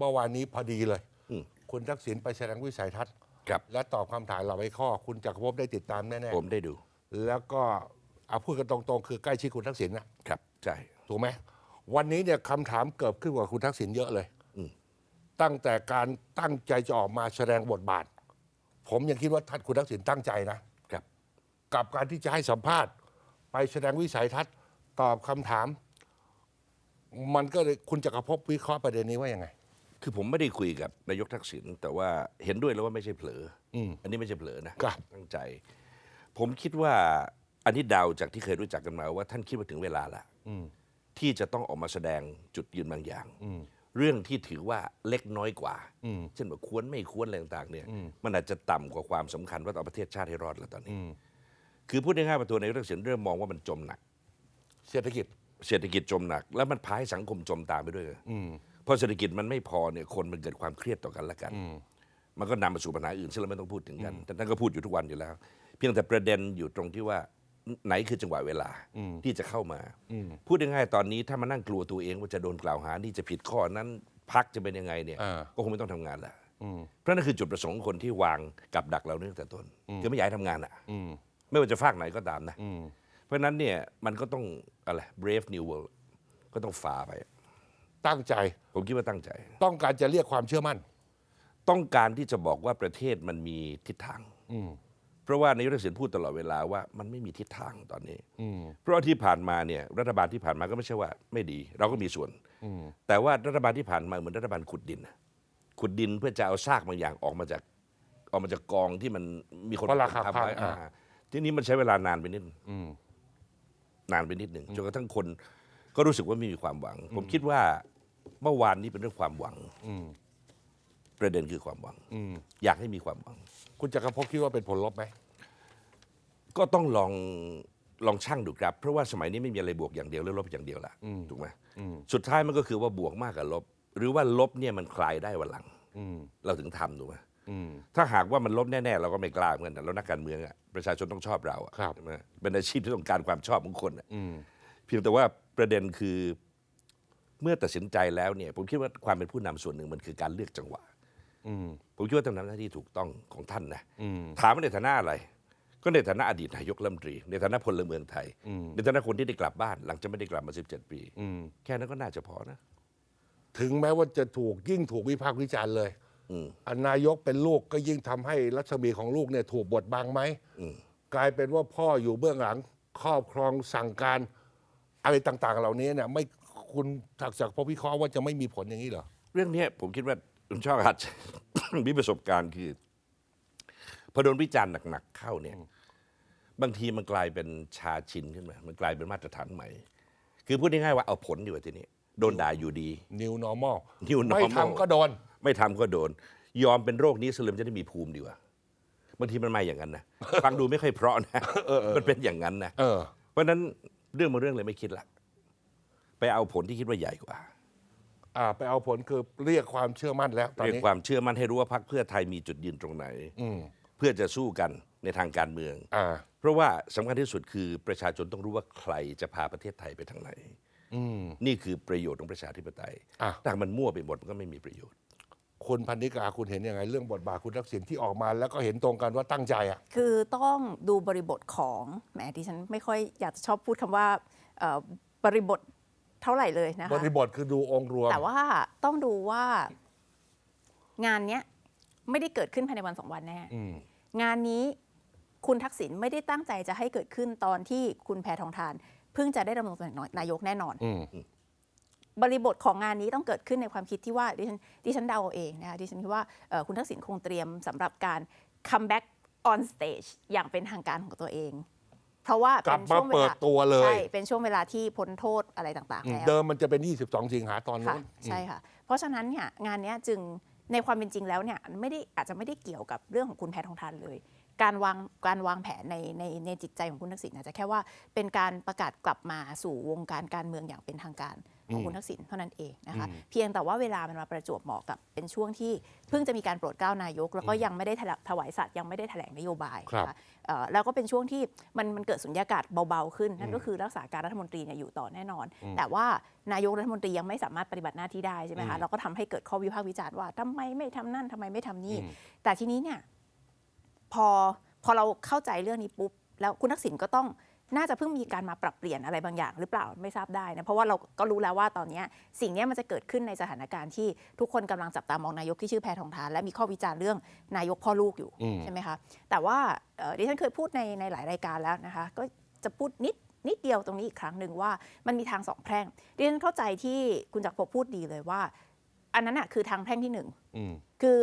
เมื่อวานนี้พอดีเลยอืมคุณทักษิณไปแสดงวิสัยทัศน์ ครับ และตอบคำถามเราไว้ข้อ คุณจักรภพได้ติดตามแน่ผมได้ดู ๆ แล้วก็เอาพูดกันตรงๆ คือใกล้ชิดคุณทักษิณนะครับ ใช่ ถูกไหมวันนี้เนี่ยคำถามเกิดขึ้นกว่าคุณทักษิณเยอะเลยอืมตั้งแต่การตั้งใจจะออกมาแสดงบทบาท ผมยังคิดว่าท่านคุณทักษิณตั้งใจนะ ครับ กับการที่จะให้สัมภาษณ์ ไปแสดงวิสัยทัศน์ ตอบคำถาม มันก็เลยคุณจักรภพวิเคราะห์ประเด็นนี้ว่ายังไง คือผมไม่ได้คุยกับนายกทักษิณแต่ว่าเห็นด้วยแล้วว่าไม่ใช่เผลออมอันนี้ไม่ใช่เผลอนะครับ ตั้งใจ ผมคิดว่าอันนี้เดาจากที่เคยรู้จักกันมาว่าท่านคิดว่าถึงเวลาละอืมที่จะต้องออกมาแสดงจุดยืนบางอย่างอืมเรื่องที่ถือว่าเล็กน้อยกว่าอืมเช่นว่าควรไม่ควรอะไรต่างๆเนี่ยอืมมันอาจจะต่ำกว่าความสำคัญว่าต้องเอาประเทศชาติให้รอดแล้วตอนนี้อืมคือพูดง่ายๆว่าตัวนายกทักษิณเริ่มมองว่ามันจมหนัก เศรษฐกิจ เศรษฐกิจจมหนัก แล้วมันพาให้สังคมจมตามไปด้วย อืม พอเศรษฐกิจมันไม่พอเนี่ยคนมันเกิดความเครียดต่อกันและกันอืมมันก็นำมาสู่ปัญหาอื่นซึ่งเราไม่ต้องพูดถึงกันแต่ท่านก็พูดอยู่ทุกวันอยู่แล้ว เพียงแต่ประเด็นอยู่ตรงที่ว่าไหนคือจังหวะเวลาอืมที่จะเข้ามาอืมพูดง่ายๆตอนนี้ถ้ามานั่งกลัวตัวเองว่าจะโดนกล่าวหานี่จะผิดข้อนั้นพักจะเป็นยังไงเนี่ย อ่า ก็คงไม่ต้องทำงานละอืมเพราะนั่นคือจุดประสงค์ของคนที่วางกับดักเราตั้งแต่ต้นคือไม่อยากให้ทำงานอะ อืมไม่ว่าจะฝากไหนก็ตามนะ อืม เพราะฉะนั้นเนี่ยมันก็ต้องอะไร brave new world ก็ต้องฝ่าไป ตั้งใจผมคิดว่าตั้งใจ ต้องการจะเรียกความเชื่อมั่น ต้องการที่จะบอกว่าประเทศมันมีทิศทางอืมเพราะว่านายกทักษิณพูดตลอดเวลาว่ามันไม่มีทิศทางตอนนี้อืมเพราะว่าที่ผ่านมาเนี่ยรัฐบาลที่ผ่านมาก็ไม่ใช่ว่าไม่ดี เราก็มีส่วนอืมแต่ว่ารัฐบาลที่ผ่านมาเหมือนรัฐบาลขุดดินน่ะขุดดินเพื่อจะเอาซากบางอย่างออกมาจากออกมาจากกองที่มันมีคนเพราะราคาทำแพงไว้อ่าอ่าทีนี้มันใช้เวลานานไปนิดอืมนานไปนิดหนึ่งจนกระทั่งคนก็รู้สึกว่าไม่มีความหวัง ผมคิดว่า เมื่อวานนี้เป็นเรื่องความหวังอืมประเด็นคือความหวังอืมอยากให้มีความหวัง คุณจักรภพคิดว่าเป็นผลลบไหมก็ต้องลองลองช่างดูครับ เพราะว่าสมัยนี้ไม่มีอะไรบวกอย่างเดียวหรือลบอย่างเดียวละถูกไหมอืมสุดท้ายมันก็คือว่าบวกมากกับลบ หรือว่าลบเนี่ยมันคลายได้วันหลังอืมเราถึงทำถูกไหมอืมถ้าหากว่ามันลบแน่ๆ เราก็ไม่กล้าเหมือนกันนะเรานักการเมืองอะประชาชนต้องชอบเราอะครับใช่ไหมเป็นอาชีพที่ต้องการความชอบของคนอะอืมเพียงแต่ว่าประเด็นคือ เมื่อตัดสินใจแล้วเนี่ยผมคิดว่าความเป็นผู้นำส่วนหนึ่งมันคือการเลือกจังหวะอืมผมคิดว่าทำหน้าที่ถูกต้องของท่านนะอืมถามว่าในฐานะอะไร ก็ในฐานะอดีตนายกรัฐมนตรี ในฐานะพลเมืองไทยอืมในฐานะคนที่ได้กลับบ้าน หลังจากไม่ได้กลับมา 17 ปีอืมแค่นั้นก็น่าจะพอนะ ถึงแม้ว่าจะถูกยิ่งถูกวิพากษ์วิจารณ์เลยอืมอันนายกเป็นลูกก็ยิ่งทำให้รัศมีของลูกเนี่ยถูกบดบังไหมอืมกลายเป็นว่าพ่ออยู่เบื้องหลังครอบครองสั่งการอะไรต่าง ๆ เหล่านี้เนี่ยไม่ คุณถักจากพบวิเคราะห์ว่าจะไม่มีผลอย่างนี้เหรอ เรื่องเนี้ยผมคิดว่าคุณชอบอาจจะ มีประสบการณ์คือพอโดนวิจารณ์หนักๆเข้าเนี่ย บางทีมันกลายเป็นชาชินขึ้นมา มันกลายเป็นมาตรฐานใหม่ คือพูดง่ายๆว่าเอาผลดีกว่าทีนี้ โดนด่าอยู่ดี New normal New ไม่ normal ทำก็โดน ไม่ทำก็โดน ยอมเป็นโรคนี้สลืมจะได้มีภูมิดีกว่าบางทีมันมาอย่างนั้นนะ ฟังดูไม่ค่อยเพราะนะ มันเป็นอย่างนั้นนะ เออ เพราะฉะนั้นเรื่องบางเรื่องเลยไม่คิดละ ไปเอาผลที่คิดว่าใหญ่กว่า อ่าไปเอาผลคือเรียกความเชื่อมั่นแล้วตอนเรียกนี้ความเชื่อมั่นให้รู้ว่าพรรคเพื่อไทยมีจุดยืนตรงไหน อืมเพื่อจะสู้กันในทางการเมือง อ่า เพราะว่าสำคัญที่สุดคือประชาชนต้องรู้ว่าใครจะพาประเทศไทยไปทางไหน อืม นี่คือประโยชน์ของประชาธิปไตยอะ ถ้ามันมั่วไปหมดมันก็ไม่มีประโยชน์ คุณพันธิกาคุณเห็นยังไง เรื่องบทบาทคุณทักษิณที่ออกมา แล้วก็เห็นตรงกันว่าตั้งใจอะ คือต้องดูบริบทของแหมดิฉันไม่ค่อยอยากจะชอบพูดคำว่าเอ่อบริบท เท่าไหร่เลยนะบคะริบทคือดูองค์รวม แต่ว่าต้องดูว่างานเนี้ยไม่ได้เกิดขึ้นภายในวันสองวันแน่ อืมงานนี้คุณทักษิณไม่ได้ตั้งใจจะให้เกิดขึ้นตอนที่คุณแพทองทาน เพิ่งจะได้ดำรงตำแหน่งนายกแน่นอน อืมบริบทของงานนี้ต้องเกิดขึ้นในความคิดที่ว่าดิฉันดิฉันเดาเอาเองนะคะดิฉันคิดว่าเอ่อคุณทักษิณคงเตรียมสำหรับการ come back on stage อย่างเป็นทางการของตัวเอง เพราะว่ากลัเป็บนมาช่วงเวเปิดลาตัวเลย ใช่เป็นช่วงเวลาที่พ้นโทษอะไรต่างๆแล้วเดิมมันจะเป็น 22 สิงหาตอนค่ะนู้นใช่ค่ะ เพราะฉะนั้นเนี่ยงานเนี้ยจึงในความเป็นจริงแล้วเนี่ยไม่ได้อาจจะไม่ได้เกี่ยวกับเรื่องของคุณแพทองทานเลย การวางการวางแผนในในในจิตใจของคุณทักษิณอาจจะแค่ว่าเป็นการประกาศกลับมาสู่วงการการเมืองอย่างเป็นทางการของคุณทักษิณเท่านั้นเองนะคะเพียงแต่ว่าเวลามันมาประจวบเหมาะกับเป็นช่วงที่เพิ่งจะมีการโปรดเกล้านายก แล้วก็ยังไม่ได้ถลถวายสัตย์ยังไม่ได้แถลงนโยบายครับนะคะเอ่อแล้วก็เป็นช่วงที่มันมันเกิดสุญญากาศเบาๆขึ้น นั่นก็คือรักษาการรัฐมนตรีเนี่ยอยู่ต่อแน่นอน แต่ว่านายกรัฐมนตรียังไม่สามารถปฏิบัติหน้าที่ได้ใช่ไหมคะเราก็ทำให้เกิดข้อวิพากษ์วิจารณ์ว่าทำไมไม่ทำนั่นทำไมไม่ทำนี่แต่ทีนี้เนี่ย พอพอเราเข้าใจเรื่องนี้ปุ๊บ แล้วคุณทักษิณก็ต้องน่าจะเพิ่งมีการมาปรับเปลี่ยนอะไรบางอย่างหรือเปล่าไม่ทราบได้นะเพราะว่าเราก็รู้แล้วว่าตอนเนี้ยสิ่งเนี้ยมันจะเกิดขึ้นในสถานการณ์ที่ทุกคนกำลังจับตามองนายกที่ชื่อแพทองทาน และมีข้อวิจารณ์เรื่องนายกพ่อลูกอยู่อืมใช่ไหมคะแต่ว่าเอ่อดิฉันเคยพูดในในหลายรายการแล้วนะคะ ก็จะพูดนิดนิดเดียวตรงนี้อีกครั้งหนึ่งว่ามันมีทางสองแพร่งดิฉันเข้าใจที่คุณจักรภพพูดดีเลยว่า อันนั้นน่ะคือทางแพร่งที่หนึ่งอืมคือ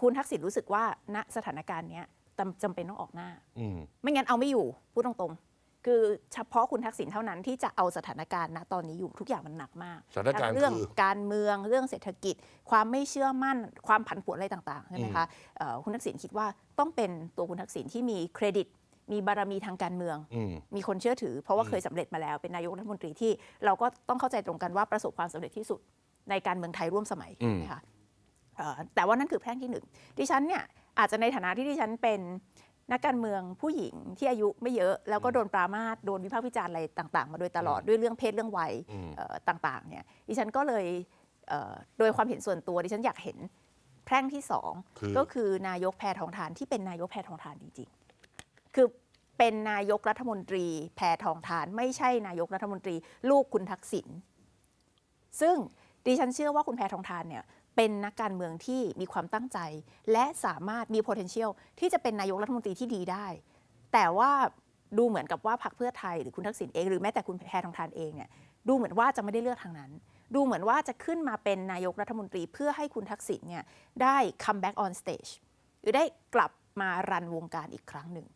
คุณทักษิณรู้สึกว่าณสถานการณ์เนี้ย จำจำเป็นต้องออกหน้าอืมไม่งั้นเอาไม่อยู่ พูดตรงๆ คือเฉพาะคุณทักษิณเท่านั้นที่จะเอาสถานการณ์ณตอนนี้อยู่ทุกอย่างมันหนักมากสถานการณ์ทั้งเรื่องคือการเมืองเรื่องเศรษฐกิจ ความไม่เชื่อมั่นความผันผวนอะไรต่างๆใช่ไหมคะเอ่อคุณทักษิณคิดว่าต้องเป็นตัวคุณทักษิณที่มีเครดิตมีบารมีทางการเมืองอืมมีคนเชื่อถือ เพราะว่าเคยสำเร็จมาแล้ว เป็นนายกรัฐมนตรีที่เราก็ต้องเข้าใจตรงกันว่าประสบความสำเร็จที่สุดในการเมืองไทยร่วมสมัยอืมนะคะเอ่อแต่ว่านั่นคือแพร่งที่หนึ่งดิฉันเนี่ย อาจจะในฐานะที่ดิฉันเป็นนักการเมืองผู้หญิงที่อายุไม่เยอะ แล้วก็โดนปรามาสโดนวิพากษ์วิจารณ์อะไรต่าง ๆ มาโดยตลอดด้วยเรื่องเพศเรื่องวัยเอ่อต่างๆเนี่ยดิฉันก็เลยเอ่อโดยความเห็นส่วนตัวดิฉันอยากเห็นแพร่งที่สองคือก็คือนายกแพทองทานที่เป็นนายกแพทองทานจริงๆ คือเป็นนายกรัฐมนตรีแพทองทาน ไม่ใช่นายกรัฐมนตรี ลูกคุณทักษิณซึ่งดิฉันเชื่อว่าคุณแพทองทานเนี่ย เป็นนักการเมืองที่มีความตั้งใจ และสามารถมี potential ที่จะเป็นนายกรัฐมนตรีที่ดีได้ แต่ว่าดูเหมือนกับว่าพรรคเพื่อไทยหรือคุณทักษิณเอง หรือแม้แต่คุณแพทองทานเองเนี่ยดูเหมือนว่าจะไม่ได้เลือกทางนั้น ดูเหมือนว่าจะขึ้นมาเป็นนายกรัฐมนตรี เพื่อให้คุณทักษิณเนี่ยได้ come back on stage หรือได้กลับ มารันวงการอีกครั้งหนึ่ง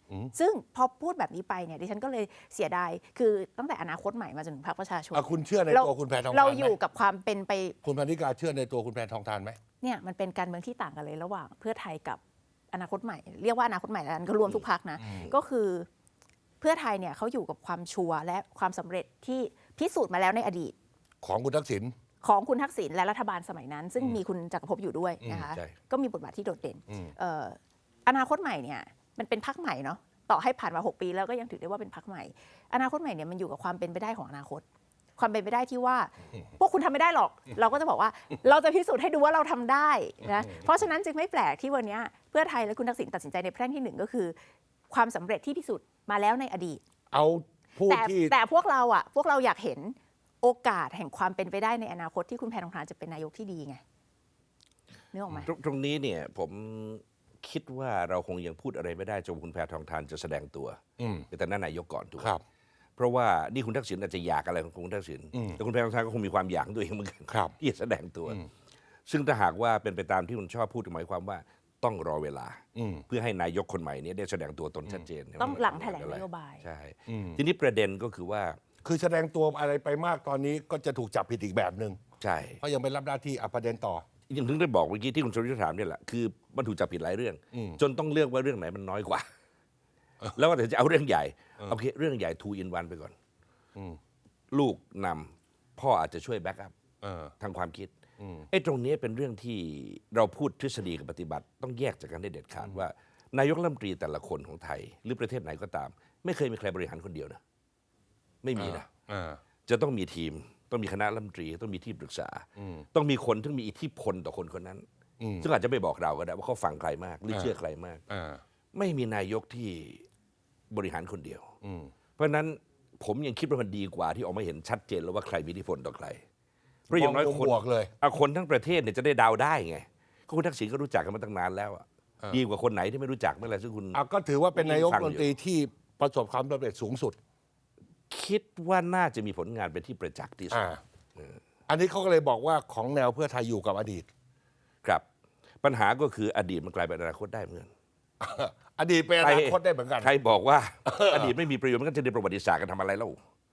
ซึ่งพอพูดแบบนี้ไปเนี่ยดิฉันก็เลยเสียดาย คือตั้งแต่อนาคตใหม่มาจนถึงพรรคประชาชน อะคุณเชื่อในเราตัวคุณแพทองทานเราไหมอยู่กับความเป็นไป คุณพันธิกาเชื่อในตัวคุณแพทองทานไหม เนี่ยมันเป็นการเมืองที่ต่างกันเลยระหว่างเพื่อไทยกับอนาคตใหม่ เรียกว่าอนาคตใหม่แล้วกันก็รวมทุกพักนะก็คือเพื่อไทยเนี่ยเขาอยู่กับความชัวร์และความสำเร็จที่พิสูจน์มาแล้วในอดีตของคุณทักษิณ ของคุณทักษิณและรัฐบาลสมัยนั้น ซึ่งมีคุณจักรภพอยู่ด้วยนะคะใช่ ก็มีบทบาทที่โดดเด่นอืม เอ่อ อนาคตใหม่เนี่ยมันเป็นพักใหม่เนาะต่อให้ผ่านมา 6 ปีแล้วก็ยังถือได้ว่าเป็นพักใหม่ อนาคตใหม่เนี่ยมันอยู่กับความเป็นไปได้ของอนาคต ความเป็นไปได้ที่ว่า พวกคุณทำไม่ได้หรอก เราก็จะบอกว่าเราจะพิสูจน์ให้ดูว่าเราทำได้นะเพราะฉะนั้นจึงไม่แปลกที่วันเนี้ยเพื่อไทยและคุณทักษิณตัดสินใจในแพร่งที่หนึ่งก็คือ ความสำเร็จที่พิสูจน์มาแล้วในอดีต เอาผู้แต่ที่แต่พวกเราอะพวกเราอยากเห็นโอกาสแห่งความเป็นไปได้ในอนาคตที่คุณแพทองทานจะเป็นนายกที่ดีไงนึกออกไหมตรงตรงนี้เนี่ยผม คิดว่าเราคงยังพูดอะไรไม่ได้จนคุณแพทองทานจะแสดงตัวอืมแต่นั่นนายกก่อนถูกไหมครับ เพราะว่านี่คุณทักษิณอาจจะอยากอะไรของคุณทักษิณอืมแต่คุณแพทองทานก็คงมีความอยากของตัวเองเหมือนกันครับที่จะแสดงตัว ซึ่งถ้าหากว่าเป็นไปตามที่คุณชอบพูดหมายความว่าต้องรอเวลาอืมเพื่อให้นายกคนใหม่เนี้ได้แสดงตัวตนชัดเจน ต้องหลังแถลงนโยบายใช่อืมทีนี้ประเด็นก็คือว่า คือแสดงตัวอะไรไปมากตอนนี้ก็จะถูกจับผิดอีกแบบหนึ่งใช่เพราะยังไม่รับหน้าที่อะประเด็นต่อ ยังถึงได้บอกเมื่อกี้ที่คุณชริถามเนี่ยแหละคือมันถูกจับผิดหลายเรื่องอืมจนต้องเลือกว่าเรื่องไหนมันน้อยกว่า แล้วว่าถึงจะเอาเรื่องใหญ่โอเคเรื่องใหญ่ two in one ไปก่อนอืมลูกนำพ่ออาจจะช่วยแบ็กอัพเออทางความคิดอืมไอ้ตรงนี้เป็นเรื่องที่เราพูดทฤษฎีกับปฏิบัติ ต้องแยกจากกันได้เด็ดขาดว่า นายกรัฐมนตรีแต่ละคนของไทย หรือประเทศไหนก็ตาม ไม่เคยมีใครบริหารคนเดียวนะไม่มีนะเออจะต้องมีทีม ต้องมีคณะรัฐมนตรีต้องมีที่ปรึกษา ต้องมีคนที่มีอิทธิพลต่อคนคนนั้นอืมซึ่งอาจจะไม่บอกเราก็ได้ว่าเขาฟังใครมากหรือเชื่อใครมากเออไม่มีนายกที่บริหารคนเดียวอืมเพราะฉะนั้นผมยังคิดว่ามันดีกว่าที่ออกมาเห็นชัดเจนแล้วว่าใครมีอิทธิพลต่อใครเพราะอย่างน้อยมองคนบวกเลยเอาคนทั้งประเทศเนี่ยจะได้เดาได้ไงก็คุณทักษิณก็รู้จักกันมาตั้งนานแล้วอะเออดีกว่าคนไหนที่ไม่รู้จักไม่อะไรซึ่งคุณอะก็ถือว่าเป็นนายกฟัรังฐอยู่มนตรีที่ประสบความสำเร็จสูงสุด คิดว่าน่าจะมีผลงานเป็นที่ประจักษ์ที่สุอ่าดอันนี้เขาก็เลยบอกว่าของแนวเพื่อไทยอยู่กับอดีต ครับ ปัญหาก็คืออดีตมันกลายเป็นอนาคตได้เหมือนกันอดีตเป็นอนาคตได้เหมือนกันใครบอกว่าอดีตไม่มีประโยชน์มันก็จะเรียนประวัติศาสตร์กันทำอะไรแล้ว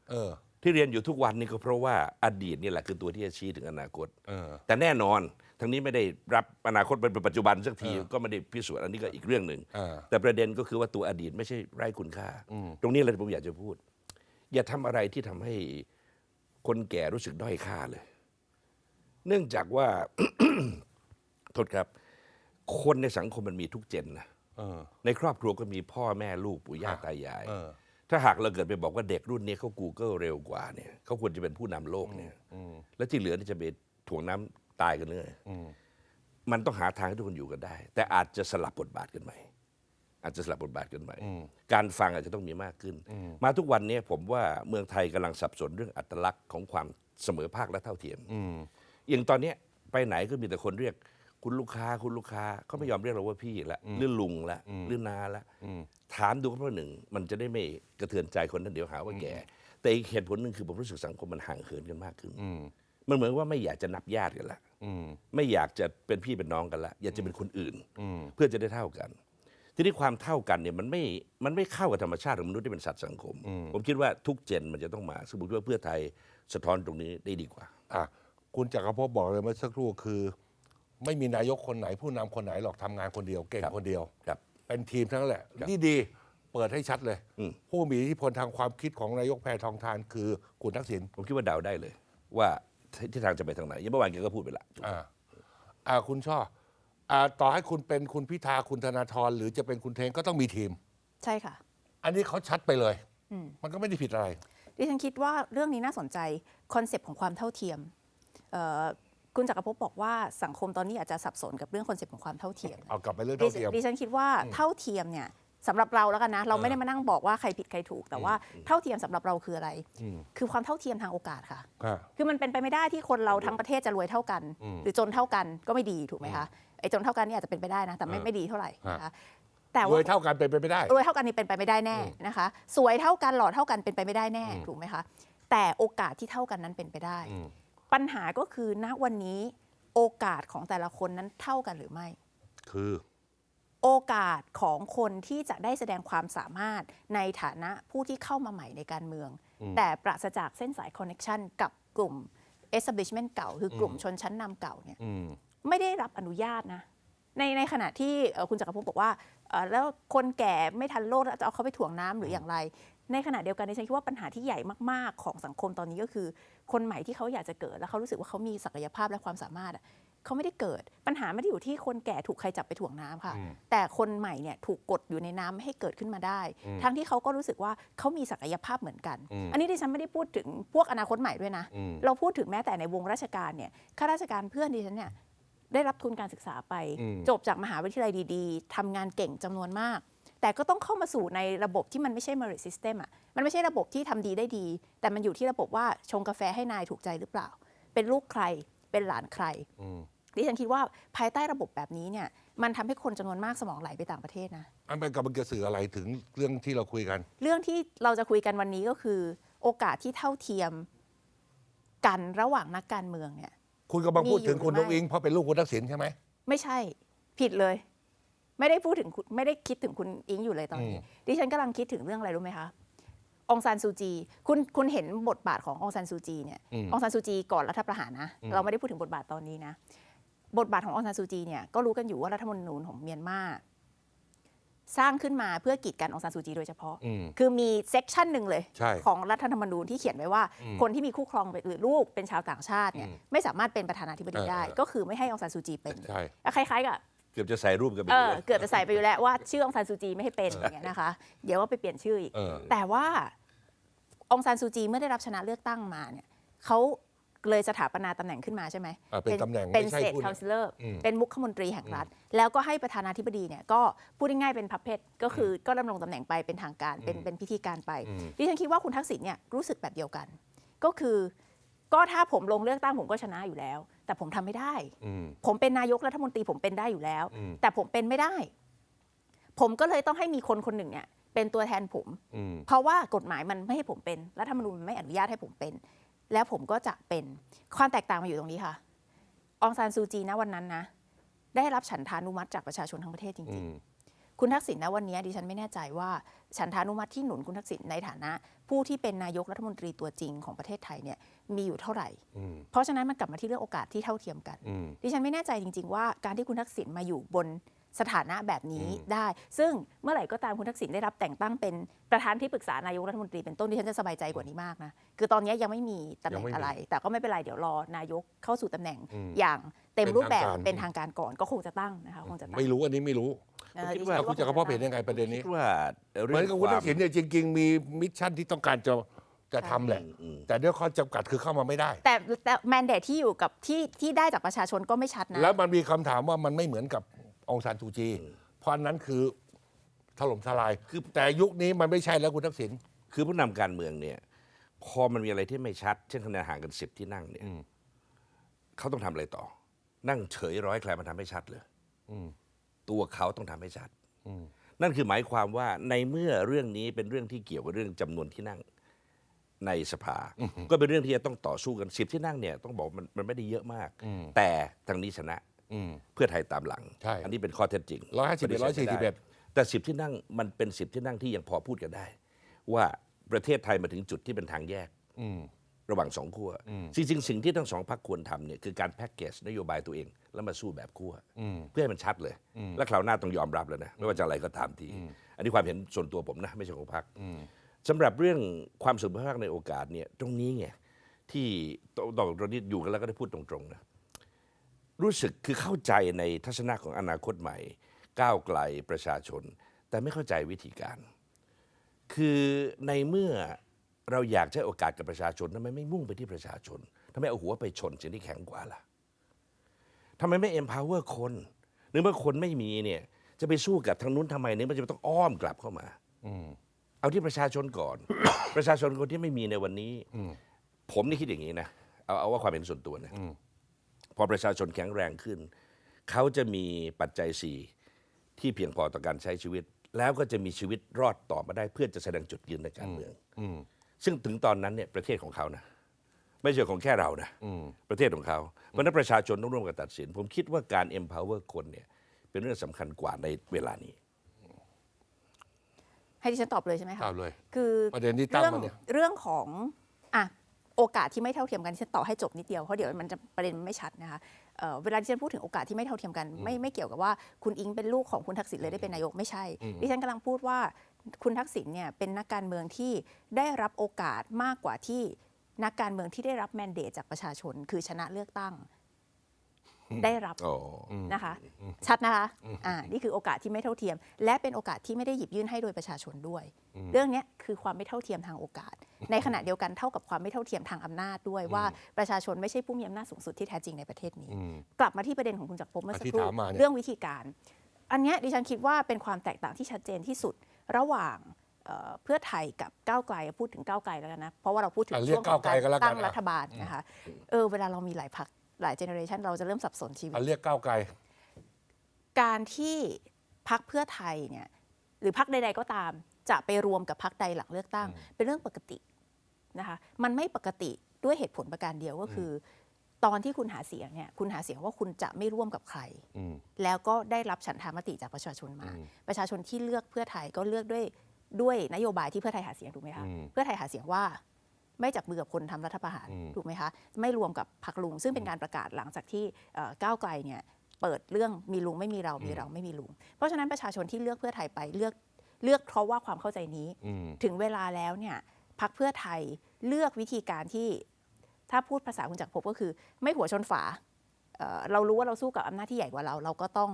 เออที่เรียนอยู่ทุกวันนี่ก็เพราะว่าอดีตนี่แหละคือตัวที่จะชี้ถึงอนาคตเออแต่แน่นอนทั้งนี้ไม่ได้รับอนาคตเป็นปัจจุบันสักทีก็ไม่ได้พิสูจน์อันนี้ก็อีกเรื่องหนึ่งอ่าแต่ประเด็นก็คือว่าตัวอดีตไม่ใช่ไร้คุณค่า ตรงนี้เลยผมอยากจะพูด อย่าทำอะไรที่ทำให้คนแก่รู้สึกด้อยค่าเลย เนื่องจากว่า โทษครับ คนในสังคมมันมีทุกเจนนะเออในครอบครัวก็มีพ่อแม่ลูกปู่ย่าอะตายายเออถ้าหากเราเกิดไปบอกว่าเด็กรุ่นนี้เขา Google เร็วกว่าเนี่ยเขาควรจะเป็นผู้นำโลกเนี่ยแล้วที่เหลือนี่จะไปถ่วงน้ำตายกันเลยมันต้องหาทางให้ทุกคนอยู่กันได้ แต่อาจจะสลับบทบาทกันใหม่ อาจจะสลับบทบาทกันใหม่การฟังอาจจะต้องมีมากขึ้น มาทุกวันนี้ผมว่าเมืองไทยกำลังสับสนเรื่องอัตลักษณ์ของความเสมอภาคและเท่าเทียมอย่างตอนเนี้ยไปไหนก็มีแต่คนเรียกคุณลูกค้าคุณลูกค้าเขาไม่ยอมเรียกเราว่าพี่ละหรือลุงละหรือนาละถามดูก็เพราะหนึ่ง มันจะได้ไม่กระเทือนใจคนนั้นเดี๋ยวหาว่าแก่ แต่อีกเหตุผลหนึ่งคือผมรู้สึกสังคมมันห่างเหินกันมากขึ้นมันเหมือนว่าไม่อยากจะนับญาติกันละไม่อยากจะเป็นพี่เป็นน้องกันละอยากจะเป็นคนอื่น เพื่อจะได้เท่ากัน ทีนี้ความเท่ากันเนี่ยมันไม่มันไม่เข้ากับธรรมชาติของมนุษย์ที่เป็นสัตว์สังคม ผมคิดว่าทุกเจนมันจะต้องมาซึ่งผมคิดว่าเพื่อไทยสะท้อนตรงนี้ได้ดีกว่า อะคุณจักรภพบอกเลยเมื่อสักครู่คือ ไม่มีนายกคนไหนผู้นำคนไหนหรอกทำงานคนเดียวเก่งครับคนเดียว ครับ เป็นทีมทั้งนั้นแหละ ครับนี่ดีเปิดให้ชัดเลย อืม ผู้มีอิทธิพลทางความคิดของนายกแพทองทานคือคุณทักษิณผมคิดว่าเดาได้เลย ว่าทิศทางจะไปทางไหนอยังเมื่อวานแกก็พูดไปละ อ่าอ่าคุณช่อ อ่าต่อให้คุณเป็นคุณพิธาคุณธนาธรหรือจะเป็นคุณเทงก็ต้องมีทีม ใช่ค่ะ อันนี้เขาชัดไปเลยมันก็ไม่ได้ผิดอะไร ดิฉันคิดว่าเรื่องนี้น่าสนใจคอนเซปต์ของความเท่าเทียมเอ่อคุณจักรภพบอกว่าสังคมตอนนี้อาจจะสับสนกับเรื่องคอนเซปต์ของความเท่าเทียมเอากลับไปเรื่องดิเท่าเทียม ดิฉันคิดว่าเท่าเทียมเนี่ย สำหรับเราแล้วกันนะ เราไม่ได้มานั่งบอกว่าใครผิดใครถูก แต่ว่าเท่าเทียมสำหรับเราคืออะไร คือความเท่าเทียมทางโอกาสค่ะอ่าคือมันเป็นไปไม่ได้ที่คนเราทั้งประเทศจะรวยเท่ากัน หรือจนเท่ากันก็ไม่ดีถูกไหมคะไอ้จนเท่ากันนี่อาจจะเป็นไปได้นะแต่ไม่อ่าไม่ดีเท่าไหร่อ่านะคะแต่รว่าวยเท่ากันเป็นไปไม่ได้รวยเท่ากันนี่เป็นไปไม่ได้แน่นะคะ สวยเท่ากันหล่อเท่ากันเป็นไปไม่ได้แน่ถูกไหมคะแต่โอกาสที่เท่ากันนั้นเป็นไปได้อืมปัญหาก็คือณวันนี้โอกาสของแต่ละคนนั้นเท่ากันหรือไม่ คือ โอกาสของคนที่จะได้แสดงความสามารถในฐานะผู้ที่เข้ามาใหม่ในการเมือง แต่ปราศจากเส้นสายคอนเน็ชันกับกลุ่ม establishment เก่า คือกลุ่มชนชั้นนำเก่าเนี่ยอืมไม่ได้รับอนุญาตนะ ในในขณะที่เอ่อคุณจักรภพบอกว่าเอ่อแล้วคนแก่ไม่ทันโลกแล้วจะเอาเขาไปถ่วงน้ำหรืออย่างไร ในขณะเดียวกันดิฉันคิดว่าปัญหาที่ใหญ่มาก ๆ ของสังคมตอนนี้ก็คือ คนใหม่ที่เขาอยากจะเกิดแล้วเขารู้สึกว่าเขามีศักยภาพและความสามารถอะ เขาไม่ได้เกิด ปัญหาไม่ได้อยู่ที่คนแก่ถูกใครจับไปถ่วงน้ำค่ะ แต่คนใหม่เนี่ยถูกกดอยู่ในน้ำไม่ให้เกิดขึ้นมาได้ ทั้งที่เขาก็รู้สึกว่าเขามีศักยภาพเหมือนกัน อันนี้ดิฉันไม่ได้พูดถึงพวกอนาคตใหม่ด้วยนะ เราพูดถึงแม้แต่ในวงราชการเนี่ยข้าราชการเพื่อนดิฉันเนี่ยได้รับทุนการศึกษาไปอืมจบจากมหาวิทยาลัยดีๆทำงานเก่งจำนวนมาก แต่ก็ต้องเข้ามาสู่ในระบบที่มันไม่ใช่ merit system อะมันไม่ใช่ระบบที่ทำดีได้ดี แต่มันอยู่ที่ระบบว่าชงกาแฟให้นายถูกใจหรือเปล่า เป็นลูกใครเป็นหลานใครอืม ดิฉันคิดว่าภายใต้ระบบแบบนี้เนี่ยมันทำให้คนจำนวนมากสมองไหลไปต่างประเทศนะอันเป็นกำลังจะสื่ออะไรถึงเรื่องที่เราคุยกัน เรื่องที่เราจะคุยกันวันนี้ก็คือ โอกาสที่เท่าเทียมกันระหว่างนักการเมืองเนี่ยคุณกำลังพูดถึงคุณมีอยู่นุหรือไม่อิงเพราะเป็นลูกคุณทักษิณใช่ไหมไม่ใช่ ผิดเลย ไม่ได้พูดถึงคุณไม่ได้คิดถึงคุณอิงอยู่เลยตอนนี้ดิฉันกำลังคิดถึงเรื่องอะไรรู้ไหมคะองซานซูจีคุณคุณเห็นบทบาทขององซานซูจีเนี่ยองซานซูจีก่อนรัฐประหารนะ เราไม่ได้พูดถึงบทบาทตอนนี้นะ บทบาทขององซานซูจีเนี่ยก็รู้กันอยู่ว่ารัฐธรรมนูญของเมียนมาสร้างขึ้นมาเพื่อกีดกันองซานซูจีโดยเฉพาะอืมคือมีเซกชันหนึ่งเลยใช่ของรัฐธรรมนูญที่เขียนไว้ว่า คนที่มีคู่ครองหรือลูกเป็นชาวต่างชาติเนี่ยอืมไม่สามารถเป็นประธานาธิบดีเออได้เออก็คือไม่ให้องซานซูจีเป็นใช่คล้ายๆกับเกือบจะใส่รูปกันไปเออยู่อแล้วเกือบจะใส่ไปอยู่แล้วว่าชื่อองซานซูจีไม่ให้เป็นอย่างเงี้ยนะคะ เดี๋ยวว่าไปเปลี่ยนชื่ออีกเออแต่ว่าองซานซูจีเมื่อได้รับชนะเลือกตั้งมาเนี่ยเขา เลยสถาปนาตำแหน่งขึ้นมาใช่ไหมอ่าเป็นตำแหน่งเป็นไม่ใช่สเตทผู้คา n ซิลเลอร์อืมเป็นมุขมนตรีแห่งรัฐ แล้วก็ให้ประธานาธิบดีเนี่ยก็พูดง่ายๆเป็นพับเพชก็คือก็ดำรงตำแหน่งไปเป็นทางการเป็นเป็นพิธีการไปดิฉันคิดว่าคุณทักษิณเนี่ยรู้สึกแบบเดียวกัน ก็คือก็ถ้าผมลงเลือกตั้งผมก็ชนะอยู่แล้ว แต่ผมทำไม่ได้ อืม ผมเป็นนายกรัฐมนตรีผมเป็นได้อยู่แล้ว อืม แต่ผมเป็นไม่ได้ ผมก็เลยต้องให้มีคนคนหนึ่งเนี่ยเป็นตัวแทนผม อืม เพราะว่ากฎหมายมันไม่ให้ผมเป็น รัฐธรรมนูญมันไม่อนุญาตให้ผมเป็น แล้วผมก็จะเป็นความแตกต่างมาอยู่ตรงนี้ค่ะองซานซูจีนะวันนั้นนะได้รับฉันทานุมัติจากประชาชนทั้งประเทศจอืริงมคุณทักษิณนะวันนี้ดิฉันไม่แน่ใจว่าฉันทานุมัติที่หนุนคุณทักษิณในฐานะ ผู้ที่เป็นนายกรัฐมนตรีตัวจริงของประเทศไทยเนี่ยมีอยู่เท่าไหร่อืมเพราะฉะนั้นมันกลับมาที่เรื่องโอกาสที่เท่าเทียมกันอืมดิฉันไม่แน่ใจจริง ๆ ว่าการที่คุณทักษิณมาอยู่บน สถานะแบบนี้ได้ ซึ่งเมื่อไหร่ก็ตามคุณทักษิณได้รับแต่งตั้งเป็นประธานที่ปรึกษานายกรัฐมนตรีเป็นต้นดิฉันจะสบายใจกว่านี้มากนะคือตอนนี้ยังไม่มีตำแหน่ยังงไม่มีอะไร แต่ก็ไม่เป็นไรเดี๋ยวรอนายกเข้าสู่ตำแหน่งอืมอย่างเต็มรูปแบบเป็นทางการเป็นทางการก่อนก็คงจะตั้งนะคะคงจะตั้งไม่รู้อันนี้ไม่รู้เออผมคิดดิว่าฉัแต่คุณจักรภพเห็นยังไงประเด็นนี้คิดว่าเหมือนกับคุณทักษิณเเนี่ยจริง ๆ มีมิชชั่นที่ต้องการจะจะทำแหละอืมอืมแต่ด้วยข้อจำกัดคือเข้ามาไม่ได้ แต่แต่แมนเดตที่อยู่กับที่ที่ได้จากประชาชนก็ไม่ชัดนะ แล้วมันมีคำถามว่ามันไม่เหมือนกับ องซานซูจี เพราะอันนั้นคือถล่มทลายคือแต่ยุคนี้มันไม่ใช่แล้วคุณทักษิณคือผู้นำการเมืองเนี่ย พอมันมีอะไรที่ไม่ชัด เช่นคะแนนห่างกันสิบที่นั่งเนี่ยอืมเขาต้องทำอะไรต่อ นั่งเฉยร้อยใครมาทำให้ชัดเลยอืมตัวเขาต้องทำให้ชัดอืมนั่นคือหมายความว่าในเมื่อเรื่องนี้เป็นเรื่องที่เกี่ยวกับเรื่องจำนวนที่นั่งในสภา ก็เป็นเรื่องที่จะต้องต่อสู้กันสิบที่นั่งเนี่ยต้องบอกมันมันไม่ได้เยอะมากอืมแต่ทางนี้ชนะอืม เพื่อไทยตามหลัง ใช่ อันนี้เป็นข้อเท็จจริงร้อยห้าสิบเอ็ดร้อยสี่สิบเอ็ดแต่สิบที่นั่งมันเป็นสิบที่นั่งที่ยังพอพูดกันได้ ว่าประเทศไทยมาถึงจุดที่เป็นทางแยกอืมระหว่างสองขั้วอืมจริงๆสิ่งที่ทั้งสองพรรคควรทำเนี่ยคือการแพ็กเกจนโยบายตัวเอง แล้วมาสู้แบบขั้วอืมเพื่อให้มันชัดเลยอืมและคราวหน้าต้องยอมรับแล้วนะไม่ว่าจะอะไรก็ตามทีอืมอันนี้ความเห็นส่วนตัวผมนะไม่ใช่ของพรรคอืมสำหรับเรื่องความสุขภาพในโอกาสเนี่ยตรงนี้ไงที่ตอนตอนนี้อยู่กันแล้วก็ได้พูดตรงๆนะ รู้สึกคือเข้าใจในทัศนะของอนาคตใหม่ ก้าวไกลประชาชน แต่ไม่เข้าใจวิธีการ คือในเมื่อเราอยากจะให้โอกาสกับประชาชนทำไมไม่มุ่งไปที่ประชาชนทำไมเอาหัวไปชนสิ่งที่แข็งกว่าล่ะทำไมไม่ empower คนหรือเมื่อคนไม่มีเนี่ย จะไปสู้กับทางนู้นทำไมเนี่ยมันจะต้องอ้อมกลับเข้ามาอืมเอาที่ประชาชนก่อน ประชาชนคนที่ไม่มีในวันนี้อืมผมนี่คิดอย่างนี้นะเอาเอาว่าความเห็นส่วนตัวนะอืม พอประชาชนแข็งแรงขึ้น เขาจะมีปัจจัยสี่ที่เพียงพอต่อการใช้ชีวิต แล้วก็จะมีชีวิตรอดต่อมาได้เพื่อจะแสดงจุดยืนในการเมืองอืมซึ่งถึงตอนนั้นเนี่ยประเทศของเขานะไม่ใช่ของแค่เรานะอืมประเทศของเขาเพราะฉะนั้นประชาชนต้องร่วมกันตัดสิน ผมคิดว่าการ empower คนเนี่ยเป็นเรื่องสำคัญกว่าในเวลานี้ให้ดิฉันตอบเลยใช่ไหมคะตามเลย คือประเด็นที่ตั้งเรื่องมาเนี่ยเรื่องของอะ โอกาสที่ไม่เท่าเทียมกันดิฉันต่อให้จบนิดเดียวเพราะเดี๋ยวมันจะประเด็นมันไม่ชัดนะคะเอ่อเวลาที่ฉันพูดถึงโอกาสที่ไม่เท่าเทียมกัน ไม่ไม่เกี่ยวกับว่าคุณอิงเป็นลูกของคุณทักษิณเลยได้เป็นนายกไม่ใช่อืมดิฉันกำลังพูดว่าคุณทักษิณเนี่ยเป็นนักการเมืองที่ได้รับโอกาสมากกว่าที่นักการเมืองที่ได้รับแมนเดตจากประชาชน คือชนะเลือกตั้ง ได้รับอ๋อนะคะ ชัดนะคะอ่านี่คือโอกาสที่ไม่เท่าเทียม และเป็นโอกาสที่ไม่ได้หยิบยื่นให้โดยประชาชนด้วย เรื่องเนี้ยคือความไม่เท่าเทียมทางโอกาส ในขณะเดียวกันเท่ากับความไม่เท่าเทียมทางอำนาจด้วยว่าประชาชนไม่ใช่ผู้มีอำนาจสูงสุดที่แท้จริงในประเทศนี้อืมกลับมาที่ประเด็นของคุณจักรภพเมื่อสักที่ครู่ถามมาเนี่ยเรื่องวิธีการ อันเนี้ยดิฉันคิดว่าเป็นความแตกต่างที่ชัดเจนที่สุดระหว่างเอ่อเพื่อไทยกับก้าวไกลพูดถึงก้าวไกลแล้วกันนะ เพราะว่าเราพูดถึงอะเรียกช่วงของก้าวไกลก็แล้วกันตั้งอะรัฐบาลนะคะเออเวลาเรามีหลายพัก หลายเจเนอเรชันเราจะเริ่มสับสนชีวิตอะเรียกก้าวไกล การที่พักเพื่อไทยเนี่ยหรือพักใด ๆ ก็ตาม จะไปรวมกับพักใดหลังเลือกตั้ง เป็นเรื่องปกตินะคะมันไม่ปกติด้วยเหตุผลประการเดียวก็คือ ตอนที่คุณหาเสียงเนี่ยคุณหาเสียงว่าคุณจะไม่ร่วมกับใครอืมแล้วก็ได้รับฉันทามติจากประชาชนมาอืมประชาชนที่เลือกเพื่อไทยก็เลือกด้วยด้วยนโยบายที่เพื่อไทยหาเสียงถูกไหมคะอืมเพื่อไทยหาเสียงว่า ไม่จับมือกับคนทำรัฐประหารอืมถูกไหมคะไม่รวมกับพรรคลุง ซึ่งเป็นการประกาศหลังจากที่เอ่อก้าวไกลเนี่ยเปิดเรื่องมีลุงไม่มีเรา มีเราไม่มีลุง เพราะฉะนั้นประชาชนที่เลือกเพื่อไทยไปเลือกเลือกเพราะว่าความเข้าใจนี้อืมถึงเวลาแล้วเนี่ยพักเพื่อไทยเลือกวิธีการที่ถ้าพูดภาษาคุณจักรภพก็คือ ไม่หัวชนฝาเอ่อเรารู้ว่าเราสู้กับอำนาจที่ใหญ่กว่าเรา เราก็ต้อง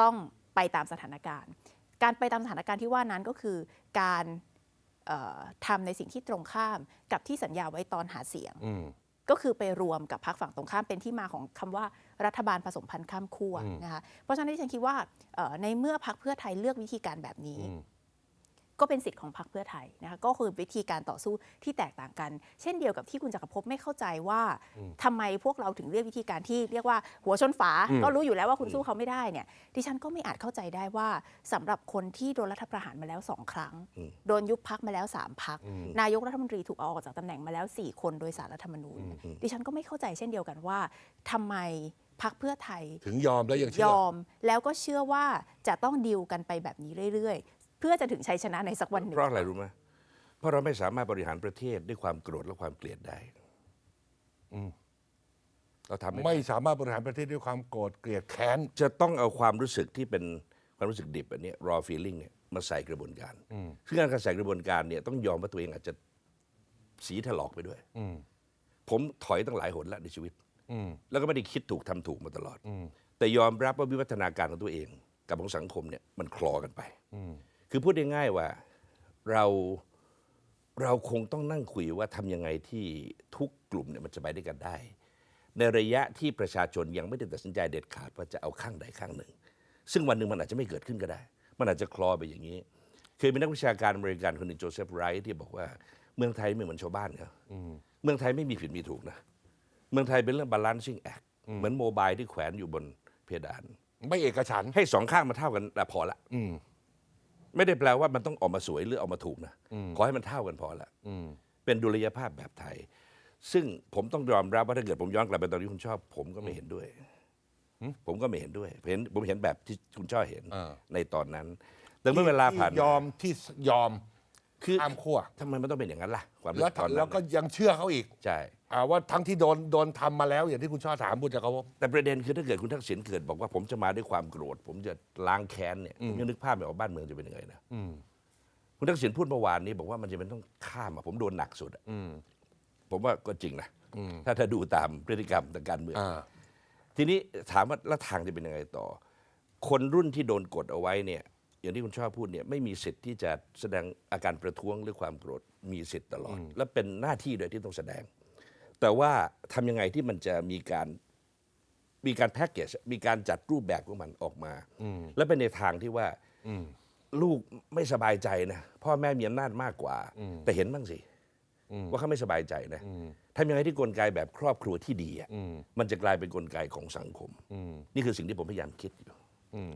ต้องไปตามสถานการณ์ การไปตามสถานการณ์ที่ว่านั้นก็คือการเอ่อ ทำในสิ่งที่ตรงข้ามกับที่สัญญาไว้ตอนหาเสียงอืมก็คือไปรวมกับพรรคฝั่งตรงข้ามเป็นที่มาของคำว่ารัฐบาลผสมพันธ์ข้ามขั้วอืมนะคะเพราะฉะนั้นที่ฉันคิดว่าเอ่อในเมื่อพรรคเพื่อไทยเลือกวิธีการแบบนี้อืม ก็เป็นสิทธิ์ของพรรคเพื่อไทยนะคะก็คือวิธีการต่อสู้ที่แตกต่างกัน เช่นเดียวกับที่คุณจักรภพไม่เข้าใจว่าทำไมพวกเราถึงเลือกวิธีการที่เรียกว่าหัวชนฝาอืมก็รู้อยู่แล้วว่าคุณสู้เขาไม่ได้เนี่ยดิฉันก็ไม่อาจเข้าใจได้ว่าสำหรับคนที่โดนรัฐประหารมาแล้วสองครั้ง โดนยุบพักมาแล้วสามพักนายกรัฐมนตรีถูกเอาออกจากตำแหน่งมาแล้ว 4 คนโดยสารรัฐธรรมนูญ ดิฉันก็ไม่เข้าใจเช่นเดียวกันว่าทำไมพักเพื่อไทย ถึงยอมแล้วยังยเชื่ออมแล้วก็เชื่อว่าจะต้องดีลกันไปแบบนี้เรื่อยๆ เพื่อจะถึงชัยชนะในสักวันหนึ่งเพราะอะไรรู้ไหมเพราะเราไม่สามารถบริหารประเทศด้วยความโกรธและความเกลียดได้เราทำไม่ได้ไม่สามารถบริหารประเทศด้วยความโกรธเกลียดแค้น จะต้องเอาความรู้สึกที่เป็นความรู้สึกดิบอันเนี้ย raw feeling เนี่ยมาใส่กระบวนการซึ่งการใส่กระบวนการเนี่ยต้องยอมว่าตัวเองอาจจะสีถลอกไปด้วย อืมผมถอยตั้งหลายหนแล้วในชีวิต อืม แล้วก็ไม่ได้คิดถูกทำถูกมาตลอด อืม แต่ยอมรับว่าวิวัฒนาการของตัวเอง กับของสังคมเนี่ยมันคลอกันไป อืม คือพูดง่ายๆว่าเราเราคงต้องนั่งคุยว่าทำยังไงที่ทุกกลุ่มเนี่ยมันจะไปด้วยกันได้ ในระยะที่ประชาชนยังไม่ได้ตัดสินใจเด็ดขาดว่าจะเอาข้างใดข้างหนึ่ง ซึ่งวันหนึ่งมันอาจจะไม่เกิดขึ้นก็ได้ มันอาจจะคลอไปอย่างนี้ เคยมีนักวิชาการอเมริกันคนหนึ่งโจเซฟไรท์ที่บอกว่าเมืองไทยไม่เหมือนชาวบ้านเขาเมืองไทยไม่มีผิดมีถูกนะ เมืองไทยเป็นเรื่อง balancing act เหมือนโมบายที่แขวนอยู่บนเพดาน ไม่เอกฉันท์ให้สองข้างมาเท่ากันแต่พอละอืม ไม่ได้แปลว่ามันต้องออกมาสวยหรือออกมาถูกนะขอให้มันเท่ากันพอละอืมเป็นดุลยภาพแบบไทย ซึ่งผมต้องยอมรับว่าถ้าเกิดผมย้อนกลับไปตอนที่คุณชอบ ผมก็ไม่เห็นด้วยผมก็ไม่เห็นด้วยเห็นผมเห็นแบบที่คุณชอบเห็นอ่าในตอนนั้น แต่เมื่อเวลาผ่านที่ยอมที่ยอมคือข้ามขั้วทำไมมันต้องเป็นอย่างนั้นล่ะความรู้แล้วสึกตอนนั้นแล้วก็ยังเชื่อเขาอีกใช่ อ่าว่าทั้งที่โดนโดนทำมาแล้วอย่างที่คุณชอบถามบุญจักรภพ แต่ประเด็นคือถ้าเกิดคุณทักษิณเกิดบอกว่าผมจะมาด้วยความโกรธ ผมจะล้างแค้นเนี่ยผมยังนึกภาพไม่ออกบ้านเมืองจะเป็นยังไงนะอืมคุณทักษิณพูดเมื่อวานนี้บอกว่ามันจะเป็นต้องข้ามอะผมโดนหนักสุดอะอืมผมว่าก็จริงนะถ้าถ้าดูตามพฤติกรรมทางการเมือง อ่า ทีนี้ถามว่าแล้วทางจะเป็นยังไงต่อ คนรุ่นที่โดนกดเอาไว้เนี่ย อย่างที่คุณชอบพูดเนี่ยไม่มีสิทธิ์ที่จะแสดงอาการประท้วงหรือความโกรธมีสิทธิ์ตลอด และเป็นหน้าที่โดยที่ต้องแสดง แต่ว่าทำยังไงที่มันจะมีการมีการแพ็กเกจมีการจัดรูปแบบของมันออกมา และเป็นในทางที่ว่าลูกไม่สบายใจนะพ่อแม่มีอำนาจมากกว่า แต่เห็นบ้างสิ ว่าเขาไม่สบายใจนะทำยังไงที่กลไกแบบครอบครัวที่ดีอะมันจะกลายเป็นกลไกของสังคม นี่คือสิ่งที่ผมพยายามคิดอยู่อืม